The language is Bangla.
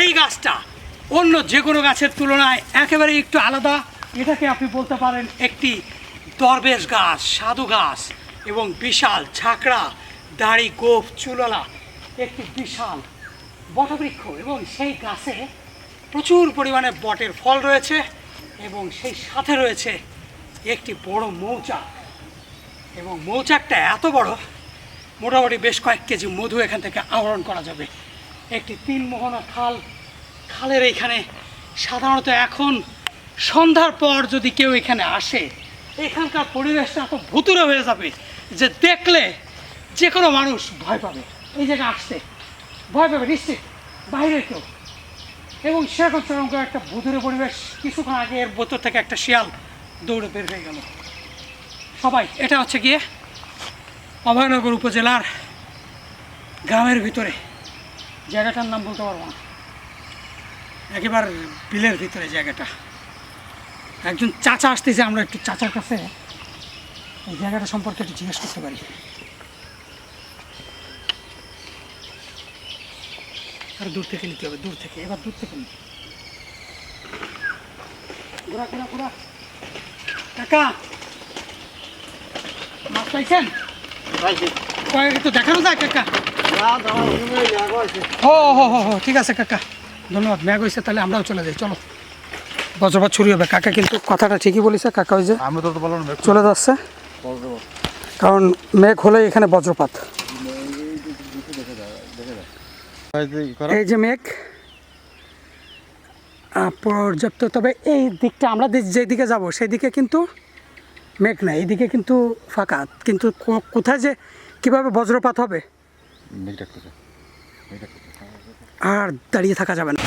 এই গাছটা অন্য যে কোনো গাছের তুলনায় একেবারে একটু আলাদা। এটাকে আপনি বলতে পারেন একটি দরবেশ গাছ, সাধু গাছ এবং বিশাল ঝাঁকড়া, দাড়ি, গোফ চুললা একটি বিশাল বটবৃক্ষ এবং সেই গাছে প্রচুর পরিমাণে বটের ফল রয়েছে এবং সেই সাথে রয়েছে একটি বড় মৌচাক। এবং মৌচাকটা এত বড়, মোটামুটি বেশ কয়েক কেজি মধু এখান থেকে আহরণ করা যাবে। একটি তিন মোহনা খাল। খালের এইখানে সাধারণত এখন সন্ধ্যার পর যদি কেউ এখানে আসে, এখানকার পরিবেশটা এত ভুতুরে হয়ে যাবে যে দেখলে যে কোনো মানুষ ভয় পাবে। এই জায়গায় আসছে। ভয় পাবে, নিশ্চিত। বাইরে কেউ। এবং সেরকম সেরকম একটা ভুতুরে পরিবেশ, কিছুক্ষণ আগে এর বোতর থেকে একটা শিয়াল দৌড়ে বের হয়ে গেল। সবাই, এটা হচ্ছে গিয়ে অভয়নগর উপজেলার গ্রামের ভিতরে। জায়গাটার নাম বলতে পারব না। একেবারে বিলের ভিতরে জায়গাটা। একজন চাচা আসতেছে আমরা একটু চাচার কাছে এই জায়গাটা সম্পর্কে একটু জিজ্ঞেস করতে পারি। আর দূর থেকে নিতে হবে দূর থেকে এবার দূর থেকে নিতে ঘোরা ঘোরা ঘোরা। কাকা মাছ পাইছেন? কয়েক একটু দেখানো যায় কাকা? ও হো হো হো ঠিক আছে কাকা। ধন্যবাদ ম্যাগ হয়েছে তাহলে আমরাও চলে যাই চলো। বজ্রপাত ছুরি হবে। কাকা কিন্তু কথাটা ঠিকই বলেছে কাকা ওই যে আমরা তো বললাম চলে যাচ্ছে। কারণ মেঘ হলে এখানে বজ্রপাত। এই যে মেঘ পর্যাপ্ত তবে এই দিকটা আমরা যেদিকে যাব সেই দিকে কিন্তু মেঘ নাই এইদিকে কিন্তু ফাঁকা। কিন্তু কোথায় যে কীভাবে বজ্রপাত হবে আর দাঁড়িয়ে থাকা যাবে না।